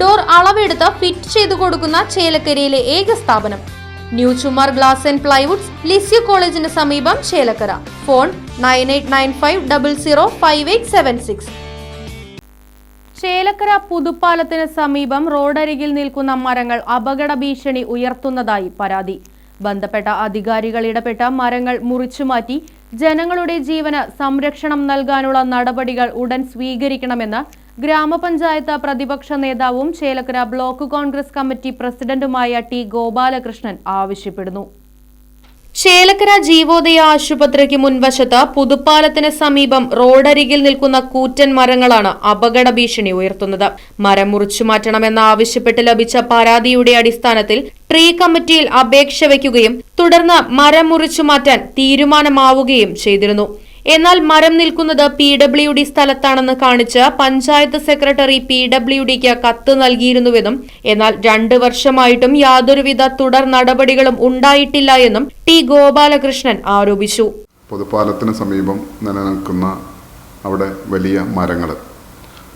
Door അളവെടുത്ത് fit ചെയ്തു കൊടുക്കുന്ന ചേലക്കരയിലെ ഏക സ്ഥാപനം. New Chumar glass and plywoods Lisieux കോളേജിന് സമീപം Chelakkara. Phone nine eight nine five double zero five eight seven six. Chelakkara പുതുപ്പാലത്തിന് സമീപം റോഡരികിൽ നിൽക്കുന്ന മരങ്ങൾ അപകട ഭീഷണി ഉയർത്തുന്നതായി പരാതി. ബന്ധപ്പെട്ട അധികാരികൾ ഇടപെട്ട മരങ്ങൾ മുറിച്ചുമാറ്റി ജനങ്ങളുടെ ജീവന് സംരക്ഷണം നൽകാനുള്ള നടപടികൾ ഉടൻ സ്വീകരിക്കണമെന്ന് ഗ്രാമപഞ്ചായത്ത് പ്രതിപക്ഷ നേതാവും ചേലക്കര ബ്ലോക്ക് കോൺഗ്രസ് കമ്മിറ്റി പ്രസിഡന്റുമായ ടി ഗോപാലകൃഷ്ണൻ ആവശ്യപ്പെടുന്നു. ചേലക്കര ജീവോദയ ആശുപത്രിക്ക് മുൻവശത്ത് പുതുപ്പാലത്തിന് സമീപം റോഡരികിൽ നിൽക്കുന്ന കൂറ്റൻ മരങ്ങളാണ് അപകട ഭീഷണി ഉയർത്തുന്നത്. മരം മുറിച്ചു മാറ്റണമെന്ന് ആവശ്യപ്പെട്ട് ലഭിച്ച പരാതിയുടെ അടിസ്ഥാനത്തിൽ ട്രീ കമ്മിറ്റിയിൽ അപേക്ഷ വയ്ക്കുകയും തുടർന്ന് മരം മുറിച്ചു മാറ്റാൻ തീരുമാനമാവുകയും ചെയ്തിരുന്നു. എന്നാൽ മരം നിൽക്കുന്നത് പി ഡബ്ല്യു ഡി സ്ഥലത്താണെന്ന് കാണിച്ച് പഞ്ചായത്ത് സെക്രട്ടറി പി ഡബ്ല്യു ഡിക്ക് കത്ത് നൽകിയിരുന്നുവെന്നും എന്നാൽ രണ്ടു വർഷമായിട്ടും യാതൊരുവിധ തുടർ നടപടികളും ഉണ്ടായിട്ടില്ല എന്നും ടി ഗോപാലകൃഷ്ണൻ ആരോപിച്ചു. പൊതുപാലത്തിന് സമീപം നിലനിൽക്കുന്ന അവിടെ വലിയ മരങ്ങൾ.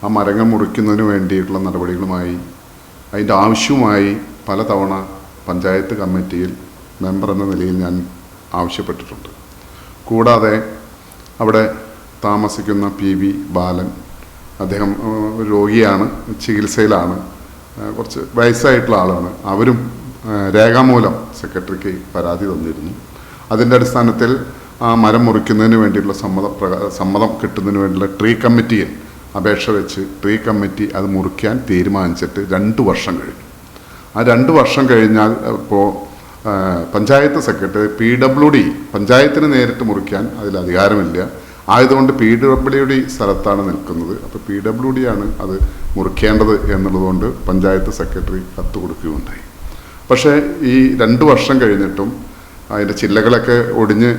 ആ മരങ്ങൾ മുറിക്കുന്നതിന് വേണ്ടിയിട്ടുള്ള നടപടികളുമായി അതിന്റെ ആവശ്യവുമായി പലതവണ പഞ്ചായത്ത് കമ്മിറ്റിയിൽ മെമ്പർ എന്ന നിലയിൽ ഞാൻ ആവശ്യപ്പെട്ടിട്ടുണ്ട്. കൂടാതെ അവിടെ താമസിക്കുന്ന പി വി ബാലൻ. അദ്ദേഹം രോഗിയാണ് ചികിത്സയിലാണ്. കുറച്ച് വയസ്സായിട്ടുള്ള ആളാണ്. അവരും രേഖാമൂലം സെക്രട്ടറിക്ക് പരാതി തന്നിരുന്നു. അതിന്റെ അടിസ്ഥാനത്തിൽ ആ മരം മുറിക്കുന്നതിന് വേണ്ടിയിട്ടുള്ള സമ്മത സമ്മതം കിട്ടുന്നതിന് വേണ്ടിയുള്ള ട്രീ കമ്മിറ്റിയിൽ അപേക്ഷ വെച്ച് ട്രീ കമ്മിറ്റി അത് മുറിക്കാൻ തീരുമാനിച്ചിട്ട് രണ്ട് വർഷം കഴിഞ്ഞു. ആ രണ്ട് വർഷം കഴിഞ്ഞാൽ ഇപ്പോൾ panchayat secretary P W D പഞ്ചായത്തിന് നേരിട്ട് മുറിക്കാൻ അതിൽ അധികാരമില്ല. ആയതുകൊണ്ട് പി ഡബ്ല്യു ഡി സ്ഥലത്താണ് നിൽക്കുന്നത്. അപ്പോൾ പി ഡബ്ല്യു ഡി ആണ് അത് മുറിക്കേണ്ടത് എന്നുള്ളതുകൊണ്ട് പഞ്ചായത്ത് സെക്രട്ടറി കത്ത് കൊടുക്കുകയുണ്ടായി. പക്ഷേ ഈ രണ്ട് വർഷം കഴിഞ്ഞിട്ടും അതിന്റെ ചില്ലകളൊക്കെ ഒടിഞ്ഞ്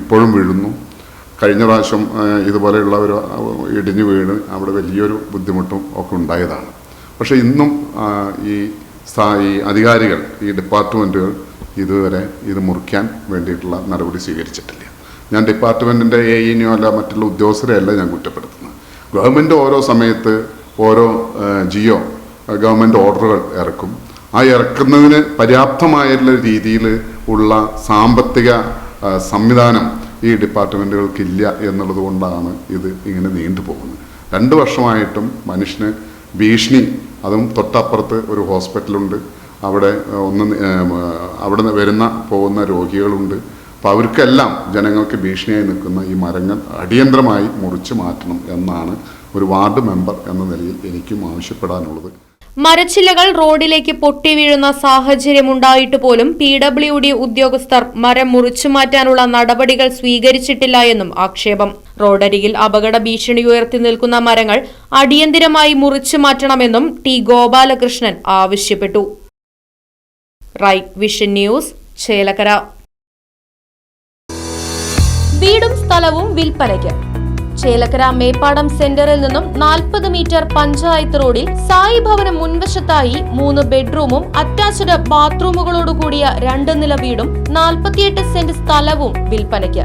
ഇപ്പോഴും വീഴുന്നു. കഴിഞ്ഞ പ്രാവശ്യം ഇതുപോലെയുള്ള ഒരു ഇടിഞ്ഞു വീണ് അവിടെ വലിയൊരു ബുദ്ധിമുട്ടും ഒക്കെ ഉണ്ടായതാണ്. പക്ഷേ ഇന്നും ഈ ഈ അധികാരികൾ ഈ ഡിപ്പാർട്ട്മെന്റുകൾ ഇതുവരെ ഇത് മുറിക്കാൻ വേണ്ടിയിട്ടുള്ള നടപടി സ്വീകരിച്ചിട്ടില്ല. ഞാൻ ഡിപ്പാർട്ട്മെന്റിന്റെ എ ഇനിയോ അല്ല മറ്റുള്ള ഉദ്യോഗസ്ഥരെയല്ല ഞാൻ കുറ്റപ്പെടുത്തുന്നത്. ഗവൺമെന്റ് ഓരോ സമയത്ത് ഓരോ ജിയോ ഗവൺമെന്റ് ഓർഡറുകൾ ഇറക്കും. ആ ഇറക്കുന്നതിന് പര്യാപ്തമായിട്ടുള്ള രീതിയിൽ ഉള്ള സാമ്പത്തിക സംവിധാനം ഈ ഡിപ്പാർട്ട്മെന്റുകൾക്കില്ല എന്നുള്ളത് കൊണ്ടാണ് ഇത് ഇങ്ങനെ നീണ്ടു പോകുന്നത് രണ്ട് വർഷമായിട്ടും മനുഷ്യന് ഭീഷണി അതും തൊട്ടപ്പുറത്ത് ഒരു ഹോസ്പിറ്റലുണ്ട്. അവിടെ ഒന്ന് അവിടെ നിന്ന് വരുന്ന പോകുന്ന രോഗികളുണ്ട്. അപ്പോൾ അവർക്കെല്ലാം ജനങ്ങൾക്ക് ഭീഷണിയായി നിൽക്കുന്ന ഈ മരങ്ങൾ അടിയന്തരമായി മുറിച്ചു മാറ്റണം എന്നാണ് ഒരു വാർഡ് മെമ്പർ എന്ന നിലയിൽ എനിക്കും ആവശ്യപ്പെടാനുള്ളത്. മരച്ചില്ലകൾ റോഡിലേക്ക് പൊട്ടി വീഴുന്ന സാഹചര്യമുണ്ടായിട്ട് പോലും പി ഡബ്ല്യു ഡി ഉദ്യോഗസ്ഥർ മരം മുറിച്ചു മാറ്റാനുള്ള നടപടികൾ സ്വീകരിച്ചിട്ടില്ല എന്നും ആക്ഷേപം. റോഡരികിൽ അപകട ഭീഷണി ഉയർത്തി നിൽക്കുന്ന മരങ്ങൾ അടിയന്തിരമായി മുറിച്ചു മാറ്റണമെന്നും ടി ഗോപാലകൃഷ്ണൻ ആവശ്യപ്പെട്ടു. Vision News Chelakkara. വീടും സ്ഥലവും വിൽപ്പനയ്ക്ക്. ചേലക്കര മേപ്പാടം സെന്ററിൽ നിന്നും നാൽപ്പത് മീറ്റർ പഞ്ചായത്ത് റോഡിൽ സായി ഭവനം മുൻവശത്തായി മൂന്ന് ബെഡ്റൂമും അറ്റാച്ച്ഡ് ബാത്റൂമുകളോടുകൂടിയ രണ്ട് നില വീടും നാൽപ്പത്തിയെട്ട് സെന്റ് സ്ഥലവും വിൽപ്പനയ്ക്ക്.